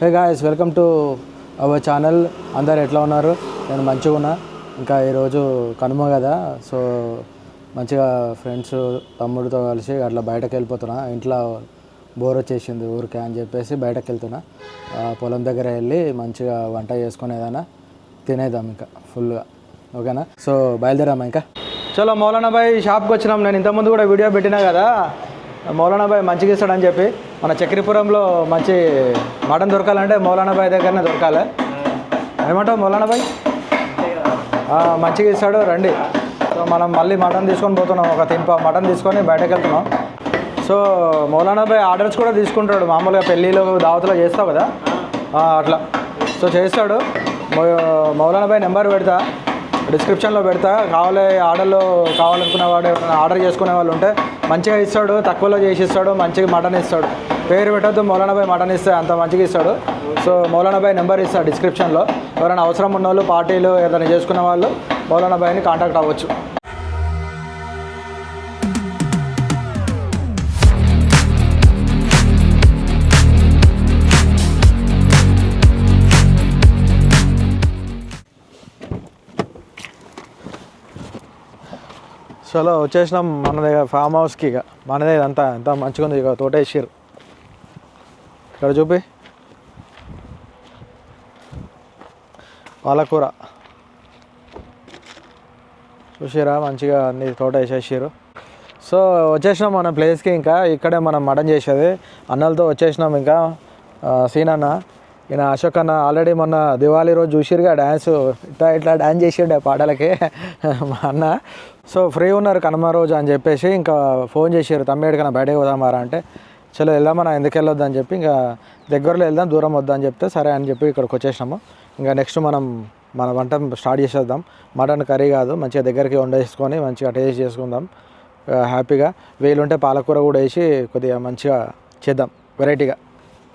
Hey guys welcome to our channel. అందరు ఎట్లా ఉన్నారు? నేను మంచిగా ఉన్నా. ఇంకా ఈరోజు కనుమ కదా సో మంచిగా ఫ్రెండ్స్ తమ్ముడితో కలిసి అట్లా బయటకు వెళ్ళిపోతున్నా. ఇంట్లో బోర్ వచ్చేసింది ఊరికే అని చెప్పేసి బయటకు వెళ్తున్నా. పొలం దగ్గర వెళ్ళి మంచిగా వంట చేసుకునేదానా తినేద్దాం ఇంకా ఫుల్గా. ఓకేనా? సో బయలుదేరామా ఇంకా? చలో మౌలానా బాయ్ షాప్కి వచ్చినాం. నేను ఇంతకుముందు కూడా వీడియో పెట్టినా కదా. మౌలానాబాయ్ మంచిగా ఇస్తాడని చెప్పి మన చక్రీపురంలో మంచి మటన్ దొరకాలంటే మౌలానాబాయ్ దగ్గరనే దొరకాలి. ఏమంటావు మౌలానాభాయ్ మంచిగా ఇస్తాడు రండి. సో మనం మళ్ళీ మటన్ తీసుకొని పోతున్నాం ఒక తింప మటన్ తీసుకొని బయటకు వెళ్తున్నాం. సో మౌలానాభాయ్ ఆర్డర్స్ కూడా తీసుకుంటాడు మామూలుగా పెళ్ళిలో దావతలో చేస్తావు కదా? అట్లా. సో చేస్తాడు. మౌలానాబాయ్ నెంబర్ పెడతా డిస్క్రిప్షన్లో పెడతా. కావాలి ఆర్డర్లో కావాలనుకునే వాడు ఆర్డర్ చేసుకునే వాళ్ళు ఉంటే మంచిగా ఇస్తాడు తక్కువలో చేసి ఇస్తాడు మంచిగా మటన్ ఇస్తాడు. పేరు పెట్టద్దు మౌలానాభాయ్ మటన్ ఇస్తే అంత మంచిగా ఇస్తాడు. సో మౌలానాభాయ్ నెంబర్ ఇస్తాడు డిస్క్రిప్షన్లో. ఎవరైనా అవసరం ఉన్న వాళ్ళు పార్టీలు ఏదైనా చేసుకునే వాళ్ళు మౌలానా బాయ్ని కాంటాక్ట్ అవ్వచ్చు. చలో వచ్చేసినాం మన దగ్గర ఫామ్ హౌస్కి ఇక. మనదే ఇదంతా ఎంత మంచిగా ఉంది ఇక తోట వేసారు ఇక్కడ చూపి. పాలకూర చూసారా మంచిగా అన్ని తోట వేసేసారు సో వచ్చేసినాం మన ప్లేస్కి ఇంకా. ఇక్కడే మనం మటన్ చేసేది. అన్నలతో వచ్చేసినాం ఇంకా. సీన్ అన్న ఈయన అశోక్ అన్న ఆల్రెడీ మొన్న దివాళీ రోజు చూసిరుగా డ్యాన్స్ ఇట్లా ఇట్లా డ్యాన్స్ చేసిండే పాటలకి మా అన్న. సో ఫ్రీ ఉన్నారు కనుమ రోజు అని చెప్పేసి ఇంకా ఫోన్ చేసారు తమ్మేడికన్నా బయటకు పోదామారా అంటే. చలో వెళ్దామన్నా ఎందుకు వెళ్ళొద్దు అని చెప్పి ఇంకా దగ్గరలో వెళ్దాం దూరం వద్దా అని చెప్తే సరే అని చెప్పి ఇక్కడికి వచ్చేసినాము. ఇంకా నెక్స్ట్ మనం మన వంట స్టార్ట్ చేసేద్దాం. మటన్ కర్రీ కాదు మంచిగా దగ్గరికి వండేసుకొని మంచిగా టేస్ట్ చేసుకుందాం. హ్యాపీగా. వేలుంటే పాలకూర కూడా వేసి కొద్దిగా మంచిగా చేద్దాం వెరైటీగా.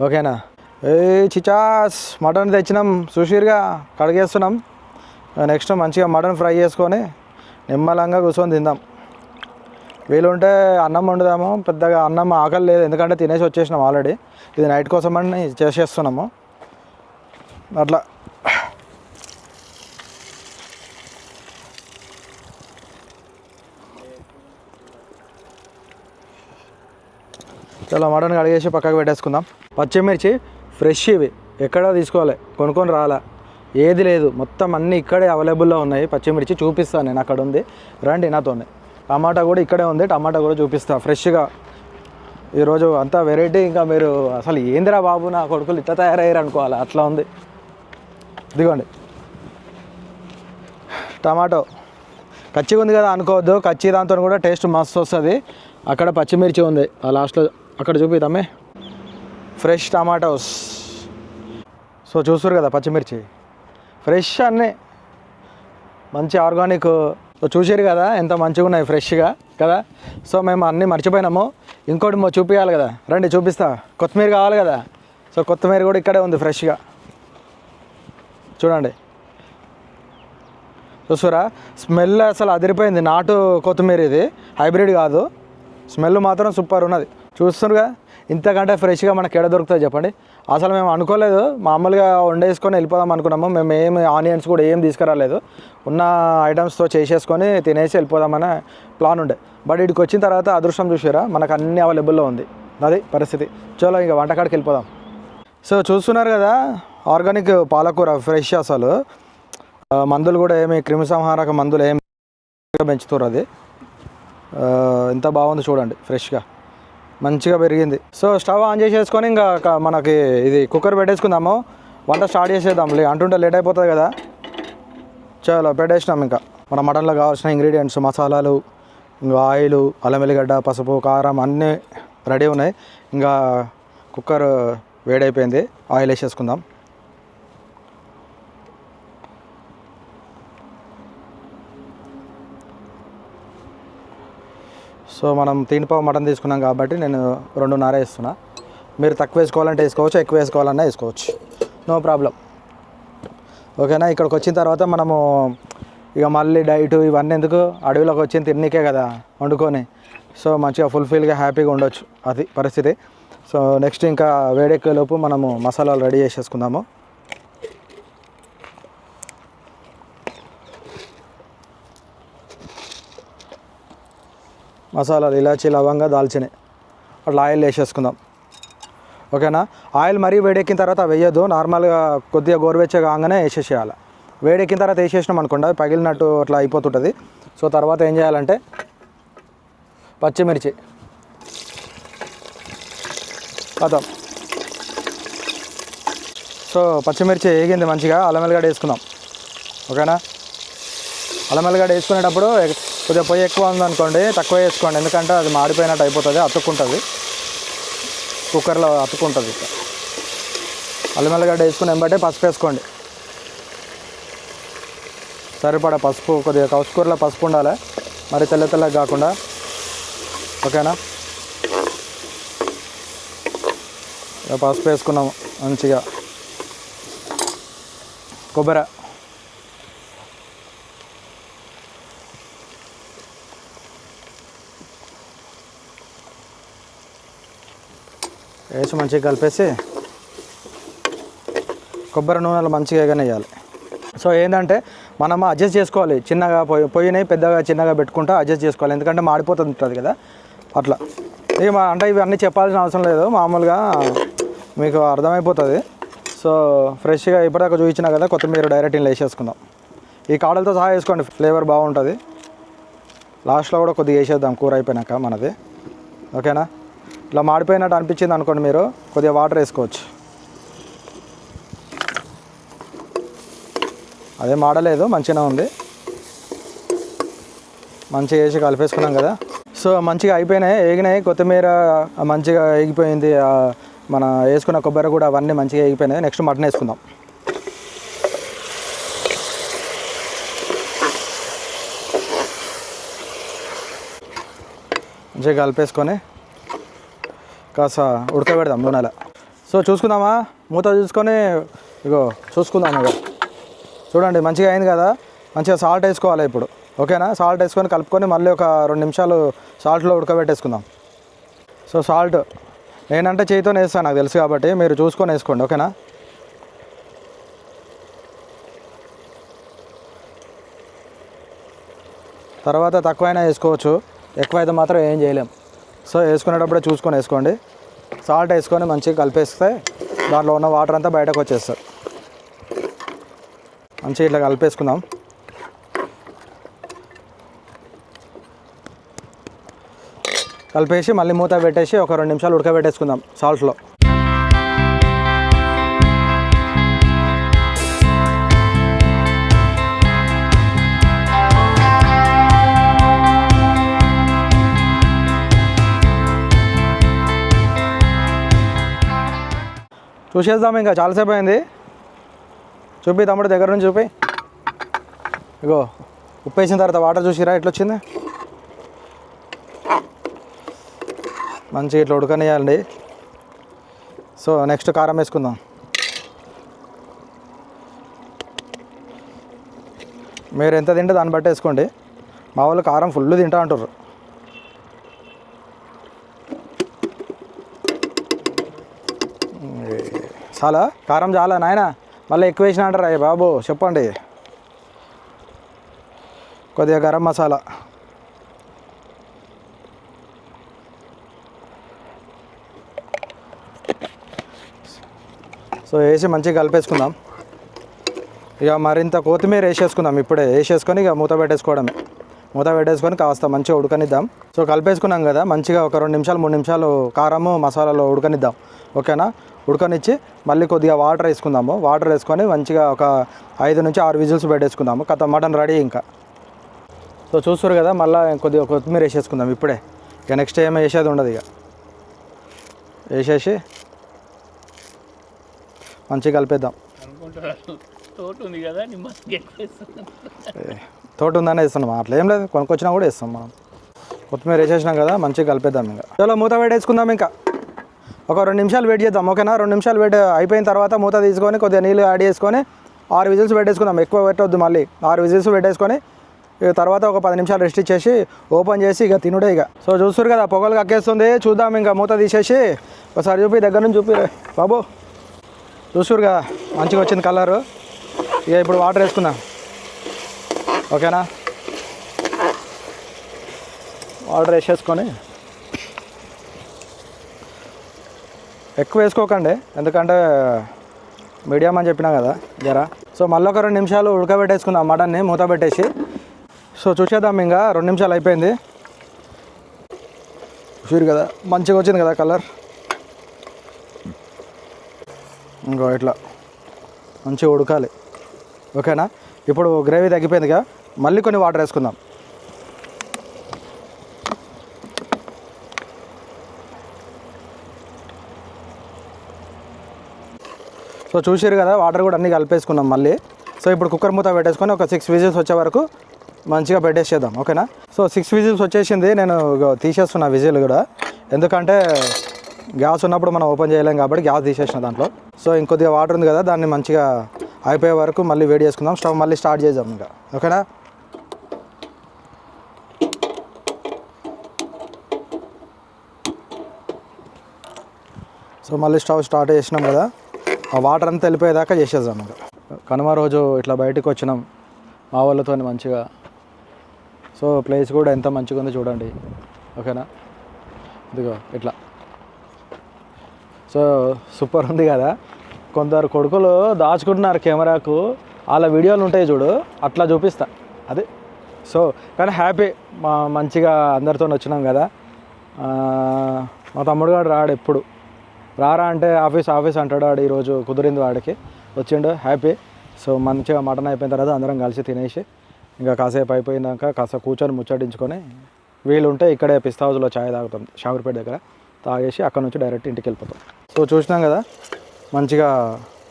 ఓకేనా? ఏ చిచాస్ మటన్ తెచ్చినాం. సుషీర్గా కడిగేస్తున్నాం. నెక్స్ట్ మంచిగా మటన్ ఫ్రై చేసుకొని నిమ్మలంగా కూర్చొని తిందాం. వీలుంటే అన్నం వండుదాము. పెద్దగా అన్నం ఆకలి లేదు. ఎందుకంటే తినేసి వచ్చేసినాం ఆల్రెడీ. ఇది నైట్ కోసం అని చేసేస్తున్నాము. అట్లా. చాలా మటన్ కడిగేసి పక్కకు పెట్టేసుకుందాం. పచ్చిమిర్చి ఫ్రెష్ ఇవి ఎక్కడో తీసుకోవాలి కొనుక్కొని రాలా. ఏది లేదు మొత్తం అన్నీ ఇక్కడే అవైలబుల్లో ఉన్నాయి. పచ్చిమిర్చి చూపిస్తాను నేను అక్కడ ఉంది రండి నాతోనే. టమాటా కూడా ఇక్కడే ఉంది టమాటా కూడా చూపిస్తా ఫ్రెష్గా. ఈరోజు అంతా వెరైటీ ఇంకా మీరు అసలు ఏందిరా బాబు నా కొడుకులు ఇట్లా తయారయ్యారు అనుకోవాలి? అట్లా ఉంది. ఇదిగోండి. టమాటో. కచ్చిగా ఉంది కదా అనుకోవద్దు కచ్చి దాంతో కూడా టేస్ట్ మస్తు వస్తుంది. అక్కడ పచ్చిమిర్చి ఉంది ఆ లాస్ట్లో అక్కడ చూపిద్దామే. Fresh tomatoes. సో చూస్తారు కదా పచ్చిమిర్చి. ఫ్రెష్ అన్నీ. మంచి ఆర్గానిక్. సో చూసారు కదా ఎంత మంచిగా ఉన్నాయి ఫ్రెష్గా కదా. సో మేము అన్నీ మర్చిపోయినాము. ఇంకోటి mo చూపించాలి కదా. రండి చూపిస్తా. కొత్తిమీర కావాలి కదా. సో కొత్తిమీర కూడా ఇక్కడే ఉంది ఫ్రెష్గా. చూడండి. చూసారా స్మెల్ అసలు అదిరిపోయింది. నాటు కొత్తిమీర ఇది. హైబ్రిడ్ కాదు. స్మెల్ మాత్రం సూపర్ ఉన్నది. చూస్తున్నారుగా ఇంతకంటే ఫ్రెష్గా మనకి ఎడ దొరుకుతుంది చెప్పండి? అసలు మేము అనుకోలేదు. మామూలుగా వండేసుకొని వెళ్ళిపోదాం అనుకున్నాము. మేము ఏమి ఆనియన్స్ కూడా ఏం తీసుకురాలేదు. ఉన్న ఐటమ్స్తో చేసేసుకొని తినేసి వెళ్ళిపోదామనే ప్లాన్ ఉండే. బట్ ఇక్కడికి వచ్చిన తర్వాత అదృష్టం చూసారా మనకు అన్ని అవైలబుల్లో ఉంది. అది పరిస్థితి. చలో ఇంకా వంటకాడికి వెళ్ళిపోదాం. సో చూస్తున్నారు కదా ఆర్గానిక్ పాలకూర ఫ్రెష్ అసలు. మందులు కూడా ఏమి క్రిమిసంహారక మందులు ఏమి పెంచుతారు అది. ఎంత బాగుంది చూడండి ఫ్రెష్గా. మంచిగా పెరిగింది. సో స్టవ్ ఆన్ చేసేసుకొని ఇంకా మనకి ఇది కుక్కర్ పెట్టేసుకుందాము. వంట స్టార్ట్ చేసేద్దాం. అంటుంటే లేట్ అయిపోతుంది కదా. చాలా పెట్టేసినాం ఇంకా. మన మటన్లో కావాల్సిన ఇంగ్రీడియంట్స్ మసాలాలు ఇంకా ఆయిల్ అల్లం వెల్లిగడ్డ పసుపు కారం అన్నీ రెడీ ఉన్నాయి. ఇంకా కుక్కర్ వేడైపోయింది. ఆయిల్ వేసేసుకుందాం. సో మనం తీనిపావు మటన్ తీసుకున్నాం కాబట్టి నేను రెండున్నర వేస్తున్నా. మీరు తక్కువ వేసుకోవాలంటే వేసుకోవచ్చు ఎక్కువ వేసుకోవాలన్నా వేసుకోవచ్చు. No problem. ఓకేనా? ఇక్కడికి వచ్చిన తర్వాత మనము ఇక మళ్ళీ డైట్ ఇవన్నీ ఎందుకు? అడవిలోకి వచ్చిన తిన్నీకే కదా వండుకొని. సో మంచిగా ఫుల్ఫిల్గా హ్యాపీగా ఉండొచ్చు అది పరిస్థితి. సో నెక్స్ట్ ఇంకా వేడెక్కేలోపు మనము మసాలాలు రెడీ చేసేసుకుందాము. మసాలాలు ఇలాచీ లవంగా దాల్చిని అట్లా ఆయిల్ వేసేసుకుందాం. ఓకేనా? ఆయిల్ మరీ వేడెక్కిన తర్వాత వేయద్దు. నార్మల్గా కొద్దిగా గోరువెచ్చగా కాగానే వేసేసేయాలి. వేడెక్కిన తర్వాత వేసేసినాం అనుకోండి అది పగిలినట్టు అట్లా అయిపోతుంటుంది. సో తర్వాత ఏం చేయాలంటే పచ్చిమిర్చి. కథం సో పచ్చిమిర్చి వేగింది మంచిగా. అల్లం వెల్లిగడ్డ వేసుకుందాం. ఓకేనా? అల్లం వెల్లిగడ్డ వేసుకునేటప్పుడు కొద్దిగా పొయ్యి ఎక్కువ ఉందనుకోండి తక్కువ వేసుకోండి. ఎందుకంటే అది మాడిపోయినట్టు అయిపోతుంది అతుక్కుంటుంది. కుక్కర్లో అతుక్కుంటుంది. ఇక అల్లిమల్లగడ్డ వేసుకుని వెంబటే పసుపు వేసుకోండి. సరిపడా పసుపు కొద్దిగా కౌసుకూరలో పసుపు ఉండాలి. మరి తెల్ల తెల్లగా కాకుండా. ఓకేనా? ఇక పసుపు వేసుకున్నాము మంచిగా. కొబ్బరి. వేసి మంచిగా కలిపేసి కొబ్బరి నూనెలు మంచిగా వేయాలి సో ఏంటంటే మనం అడ్జస్ట్ చేసుకోవాలి. చిన్నగా పొయ్యి పొయ్యిని పెద్దగా చిన్నగా పెట్టుకుంటా అడ్జస్ట్ చేసుకోవాలి. ఎందుకంటే మాడిపోతుంది ఉంటుంది కదా అట్లా. ఇక మా అంటే ఇవన్నీ చెప్పాల్సిన అవసరం లేదు. మామూలుగా మీకు అర్థమైపోతుంది. సో ఫ్రెష్గా ఇప్పటిదాకా చూపించినా కదా కొత్తిమీర డైరెక్ట్ ఇలా వేసేసుకుందాం. ఈ కాడలతో సహా వేసుకోండి. ఫ్లేవర్ బాగుంటుంది. లాస్ట్లో కూడా కొద్దిగా వేసేద్దాం. కూర అయిపోయినాక మనది. ఓకేనా? ఇట్లా మాడిపోయినట్టు అనిపించింది అనుకోండి మీరు కొద్దిగా వాటర్ వేసుకోవచ్చు. అదే మాడలేదు మంచిగా ఉంది. మంచిగా వేసి కలిపేసుకున్నాం కదా. సో మంచిగా అయిపోయినాయి ఏగినాయి. కొత్తిమీర మంచిగా ఏగిపోయింది మన వేసుకున్న కొబ్బరి కూడా అవన్నీ మంచిగా ఏగిపోయినాయి. నెక్స్ట్ మటన్ వేసుకుందాం. మంచిగా కలిపేసుకొని కాస్త ఉడకబెడదాం నూనెలో. సో చూసుకుందామా? మూత చూసుకొని ఇగో చూసుకుందాం ఇక చూడండి మంచిగా అయింది కదా? మంచిగా సాల్ట్ వేసుకోవాలి ఇప్పుడు. ఓకేనా? సాల్ట్ వేసుకొని కలుపుకొని మళ్ళీ ఒక రెండు నిమిషాలు సాల్ట్లో ఉడకబెట్టేసుకుందాం. సో సాల్ట్ నేనంటే చేతితో వేస్తాను నాకు తెలుసు కాబట్టి. మీరు చూసుకొని వేసుకోండి ఓకేనా? తర్వాత తక్కువైనా వేసుకోవచ్చు. ఎక్కువైతే మాత్రం ఏం చేయలేం. సో వేసుకునేటప్పుడే చూసుకొని వేసుకోండి. సాల్ట్ వేసుకొని మంచిగా కలిపేస్తే దాంట్లో ఉన్న వాటర్ అంతా బయటకు వచ్చేస్తారు మంచిగా ఇట్లా కలిపేసుకుందాం. కలిపేసి మళ్ళీ మూత పెట్టేసి ఒక రెండు నిమిషాలు ఉడకబెట్టేసుకుందాం సాల్ట్లో. చూసేద్దాం ఇంకా చాలాసేపు అయింది. చూపి తమ్ముడు దగ్గర నుంచి చూపి. ఇగో ఉప్పు వేసిన తర్వాత వాటర్ చూసిరా ఎట్లా వచ్చింది మంచిగా ఇట్లా ఉడకనియాలండి సో నెక్స్ట్ కారం వేసుకుందాం. మీరు ఎంత తింటే దాన్ని బట్టి వేసుకోండి. మా వాళ్ళు కారం ఫుల్ తింటా అంటారు చాలా కారం చాలా నాయన. మళ్ళీ ఎక్కువ వేసిన అంటారా? బాబు చెప్పండి. కొద్దిగా గరం మసాలా. సో వేసి మంచిగా కలిపేసుకుందాం. ఇక మరింత కొత్తిమీర వేసేసుకుందాం ఇప్పుడే. వేసేసుకొని ఇక మూత పెట్టేసుకోవడమే. మూత పెట్టేసుకొని కాస్త మంచిగా ఉడకనిద్దాం. సో కలిపేసుకున్నాం కదా మంచిగా ఒక రెండు నిమిషాలు మూడు నిమిషాలు కారము మసాలాలో ఉడకనిద్దాం. ఓకేనా? ఉడకనిచ్చి మళ్ళీ కొద్దిగా వాటర్ వేసుకుందాము. వాటర్ వేసుకొని మంచిగా ఒక ఐదు నుంచి ఆరు విజిల్స్ పెట్టేసుకుందాము కథ మటన్ రెడీ ఇంకా. సో చూస్తారు కదా మళ్ళీ కొద్దిగా కొత్తిమీర వేసేసుకుందాం ఇప్పుడే. ఇక నెక్స్ట్ ఏం వేసేది ఉండదు ఇక. వేసేసి మంచిగా కలిపేద్దాం. తోట ఉందని వేస్తున్నాం. అట్లా ఏం లేదు కొనుక్కొచ్చినా కూడా వేస్తాం మనం. కొత్తిమీర వేసేసినాం కదా మంచిగా కలిపేద్దాం ఇంకా. చలో మూత పెట్టేసుకుందాం ఇంకా. ఒక రెండు నిమిషాలు వెయిట్ చేద్దాం ఓకేనా? రెండు నిమిషాలు వెయిట్ అయిపోయిన తర్వాత మూత తీసుకొని కొద్దిగా నీళ్ళు యాడ్ చేసుకొని ఆరు విజిల్స్ పెట్టేసుకుందాం ఎక్కువ పెట్టవద్దు మళ్ళీ. ఆరు విజిల్స్ పెట్టేసుకొని తర్వాత ఒక పది నిమిషాలు రెస్ట్ ఇచ్చేసి ఓపెన్ చేసి ఇక తినుడే ఇక. సో చూస్తారు కదా పొగలు కక్కేస్తుంది. చూద్దాం ఇంకా మూత తీసేసి. ఒకసారి చూపి దగ్గర నుంచి చూపి. బాబు చూసురు కదా మంచిగా వచ్చింది కలరు. ఇక ఇప్పుడు వాటర్ వేసుకుందాం. ఓకేనా? వాటర్ వేసేసుకొని ఎక్కువ వేసుకోకండి. ఎందుకంటే మీడియం అని చెప్పినా కదా జరా. సో మళ్ళీ ఒక రెండు నిమిషాలు ఉడకబెట్టేసుకుందాం. మటన్ని మూత పెట్టేసి. సో చూసేద్దాం ఇంకా. రెండు నిమిషాలు అయిపోయింది. చూరు కదా? మంచిగా వచ్చింది కదా కలర్? ఇంకో ఇట్లా. మంచిగా ఉడకాలి. ఓకేనా? ఇప్పుడు గ్రేవీ తగ్గిపోయిందిగా మళ్ళీ కొన్ని వాటర్ వేసుకుందాం. సో చూసారు కదా వాటర్ కూడా అన్నీ కలిపేసుకున్నాం మళ్ళీ. సో ఇప్పుడు కుక్కర్ మూత పెట్టేసుకొని ఒక సిక్స్ విజిల్స్ వచ్చే వరకు మంచిగా పెట్టేసేద్దాం ఓకేనా? సో సిక్స్ విజిల్స్ వచ్చేసింది నేను తీసేస్తున్నా విజిల్ కూడా. ఎందుకంటే గ్యాస్ ఉన్నప్పుడు మనం ఓపెన్ చేయలేం కాబట్టి గ్యాస్ తీసేసిన దాంట్లో. సో ఇంకొద్దిగా వాటర్ ఉంది కదా దాన్ని మంచిగా అయిపోయే వరకు మళ్ళీ వేడి చేసుకుందాం స్టవ్ మళ్ళీ స్టార్ట్ చేద్దాం ఇంకా ఓకేనా? సో మళ్ళీ స్టవ్ స్టార్ట్ చేసినాం కదా. ఆ వాటర్ అంతా వెళ్ళిపోయేదాకా చేసేద్దాం కనుమ రోజు ఇట్లా బయటకు వచ్చినాం. మా వాళ్ళతో మంచిగా. సో ప్లేస్ కూడా ఎంత మంచిగా ఉందో చూడండి. ఓకేనా? ఇదిగో ఇట్లా. సో సూపర్ ఉంది కదా. కొందరు కొడుకులు దాచుకుంటున్నారు కెమెరాకు. వాళ్ళ వీడియోలు ఉంటాయి చూడు. అట్లా చూపిస్తా. అదే. సో కానీ హ్యాపీ. మా మంచిగా అందరితో వచ్చినాం కదా. మా తమ్ముడు గారు రాడు ఎప్పుడు. రారా అంటే ఆఫీస్ ఆఫీస్ అంటాడు వాడు ఈరోజు కుదిరింది వాడికి. వచ్చిండు హ్యాపీ. సో మంచిగా మటన్ అయిపోయిన తర్వాత అందరం కలిసి తినేసి ఇంకా కాసేపు అయిపోయినాక కాస్త కూర్చొని ముచ్చటించుకొని వీలు ఉంటే ఇక్కడే పిస్తా హౌస్లో ఛాయ్ తాగుతాం షాగర్పేట దగ్గర. తాగేసి అక్కడ నుంచి డైరెక్ట్ ఇంటికి వెళ్ళిపోతాం. సో చూసినాం కదా మంచిగా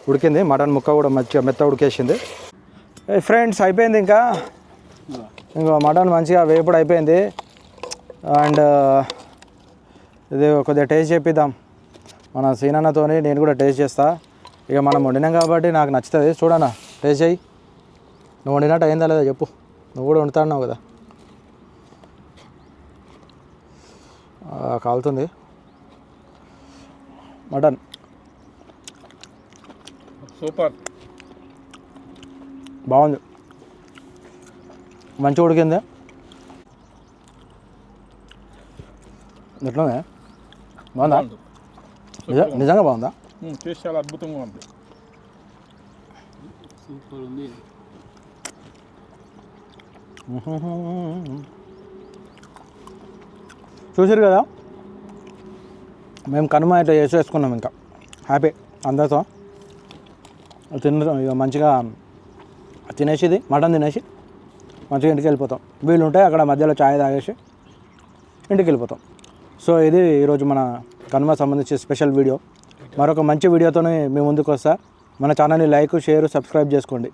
ఉడికింది. మటన్ ముక్క కూడా మంచిగా మెత్త ఉడికేసింది. ఫ్రెండ్స్ అయిపోయింది ఇంకా? ఇంకో మటన్ మంచిగా వేపుడు అయిపోయింది. అండ్ ఇది కొద్దిగా టేస్ట్ చేపిద్దాం. మన సీనన్నతోని నేను కూడా టేస్ట్ చేస్తా. ఇక మనం వండినాం కాబట్టి నాకు నచ్చుతుంది. చూడన్నా టేస్ట్ చేయి. నువ్వు వండినట్టు అయిందా లేదా చెప్పు. నువ్వు కూడా వండుతున్నావు కదా. కాలుతుంది. మటన్. సూపర్. బాగుంది. మంచిగా ఉడికింది. ఎట్లా బాగుందా. నిజంగా బాగుందా టేస్ట్ చాలా అద్భుతంగా ఉంది సూపర్ ఉంది చూసారు కదా? మేము కనుమ ఇట్లా చేసేసుకున్నాం ఇంకా. హ్యాపీ అందరితో. తిన ఇక మంచిగా తినేసి ఇది మటన్ తినేసి మంచిగా ఇంటికి వెళ్ళిపోతాం. వీళ్ళు ఉంటే అక్కడ మధ్యలో ఛాయ్ తాగేసి ఇంటికి వెళ్ళిపోతాం. సో ఇది ఈరోజు మన కనుమ సంబంధించి స్పెషల్ వీడియో. మరొక మంచి వీడియోతోనే మీ ముందుకు వస్తా మన ఛానల్ని లైక్ షేర్ సబ్స్క్రైబ్ చేసుకోండి.